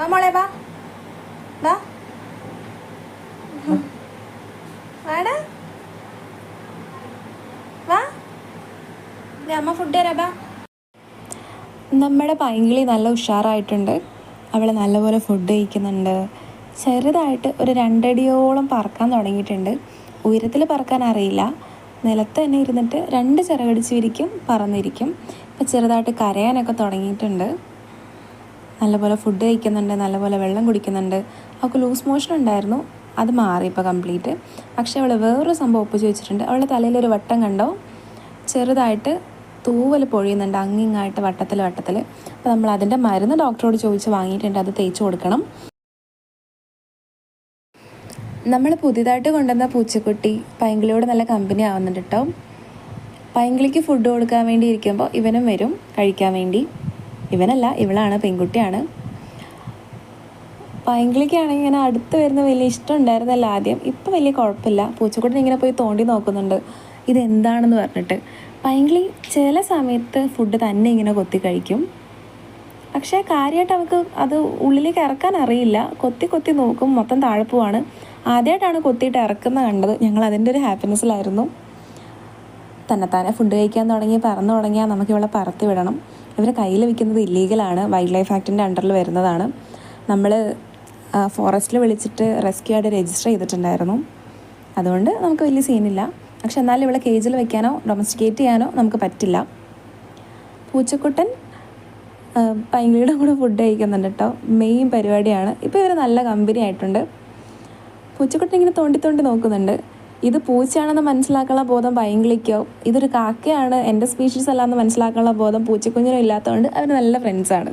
ആ വാ. വാ. അമ്മ ഫുഡ് വാ. നമ്മുടെ പൈങ്കിളി നല്ല ഉഷാറായിട്ടുണ്ട്. അവൾ നല്ലപോലെ ഫുഡ് കഴിക്കുന്നുണ്ട്. ചെറുതായിട്ട് ഒരു രണ്ടടിയോളം പറക്കാൻ തുടങ്ങിയിട്ടുണ്ട്. ഉയരത്തിൽ പറക്കാൻ അറിയില്ല. നിലത്ത് തന്നെ ഇരുന്നിട്ട് രണ്ട് ചിറകടിച്ച് വിരിക്കും പറന്നിരിക്കും. ഇപ്പം ചെറുതായിട്ട് കരയാനൊക്കെ തുടങ്ങിയിട്ടുണ്ട്. നല്ലപോലെ ഫുഡ് കഴിക്കുന്നുണ്ട് നല്ലപോലെ വെള്ളം കുടിക്കുന്നുണ്ട്. അവൾക്ക് ലൂസ് മോഷൻ ഉണ്ടായിരുന്നു. അത് മാറി ഇപ്പോൾ കംപ്ലീറ്റ് പക്ഷേ അവൾ വേറൊരു സംഭവം ഒപ്പിച്ച് വെച്ചിട്ടുണ്ട്. അവളുടെ തലയിലൊരു വട്ടം കണ്ടോ? ചെറുതായിട്ട് തൂവൽ പൊഴിയുന്നുണ്ട് അങ്ങിങ്ങായിട്ട് വട്ടത്തിൽ വട്ടത്തിൽ അപ്പോൾ നമ്മൾ അതിന്റെ മരുന്ന് ഡോക്ടറോട് ചോദിച്ച് വാങ്ങിയിട്ടുണ്ട്. അത് തേച്ച് കൊടുക്കണം. നമ്മൾ പുതിയതായിട്ട് കൊണ്ടുവന്ന പൂച്ചക്കുട്ടി പൈങ്കിളിയോട് നല്ല കമ്പനി ആവുന്നുണ്ട് കേട്ടോ പൈങ്കിളിക്ക് ഫുഡ് കൊടുക്കാൻ വേണ്ടി ഇരിക്കുമ്പോൾ ഇവനും വരും കഴിക്കാൻ വേണ്ടി. ഇവനല്ല ഇവളാണ് പെൺകുട്ടിയാണ്. പൈങ്കിളിക്കാണെങ്കിൽ ഇങ്ങനെ അടുത്ത് വരുന്ന വലിയ ഇഷ്ടം ഉണ്ടായിരുന്നല്ല ആദ്യം. ഇപ്പം വലിയ കുഴപ്പമില്ല. പൂച്ചക്കുട്ടൻ ഇങ്ങനെ പോയി തോണ്ടി നോക്കുന്നുണ്ട്. ഇതെന്താണെന്ന് പറഞ്ഞിട്ട്. പൈങ്കിളി ചില സമയത്ത് ഫുഡ് തന്നെ ഇങ്ങനെ കൊത്തി കഴിക്കും. പക്ഷേ കാര്യമായിട്ട് അവൾക്ക് അത് ഉള്ളിലേക്ക് ഇറക്കാൻ അറിയില്ല. കൊത്തി കൊത്തി നോക്കും. മൊത്തം താഴെ പോവാണ്. ആദ്യമായിട്ടാണ് കൊത്തിയിട്ട് ഇറക്കുന്നത് കണ്ടത്. ഞങ്ങൾ അതിന്റെ ഒരു ഹാപ്പിനെസ്സിലായിരുന്നു തന്നെത്താനെ ഫുഡ് കഴിക്കാൻ തുടങ്ങി പറന്നു തുടങ്ങിയാൽ നമുക്ക് ഇവളെ പറത്തി വിടണം. ഇവരെ കയ്യിൽ വെക്കുന്നത് ഇല്ലീഗലാണ് വൈൽഡ് ലൈഫ് ആക്ടിന്റെ അണ്ടറിൽ വരുന്നതാണ്. നമ്മൾ ഫോറസ്റ്റിൽ വിളിച്ചിട്ട് റെസ്ക്യൂ ആയിട്ട് രജിസ്റ്റർ ചെയ്തിട്ടുണ്ടായിരുന്നു. അതുകൊണ്ട് നമുക്ക് വലിയ സീനില്ല പക്ഷെ എന്നാലും ഇവിടെ കേജിൽ വെക്കാനോ ഡൊമസ്റ്റിക്കേറ്റ് ചെയ്യാനോ നമുക്ക് പറ്റില്ല. പൂച്ചക്കുട്ടൻ പൈങ്കിളിയുടെ കൂടെ ഫുഡ് കഴിക്കുന്നുണ്ട് കേട്ടോ മെയിൻ പരിപാടിയാണ്. ഇപ്പോൾ ഇവർ നല്ല കമ്പനി ആയിട്ടുണ്ട്. പൂച്ചക്കുട്ടൻ ഇങ്ങനെ തോണ്ടി തോണ്ടി നോക്കുന്നുണ്ട്. ഇത് പൂച്ചയാണെന്ന് മനസ്സിലാക്കാനുള്ള ബോധം പൈങ്കിളിക്കോ ഇതൊരു കാക്കയാണ്. എന്റെ സ്പീഷീസ് അല്ല എന്ന് മനസ്സിലാക്കാനുള്ള ബോധം പൂച്ചക്കുഞ്ഞിനും ഇല്ലാത്തതുകൊണ്ട് അവർ നല്ല ഫ്രണ്ട്സാണ്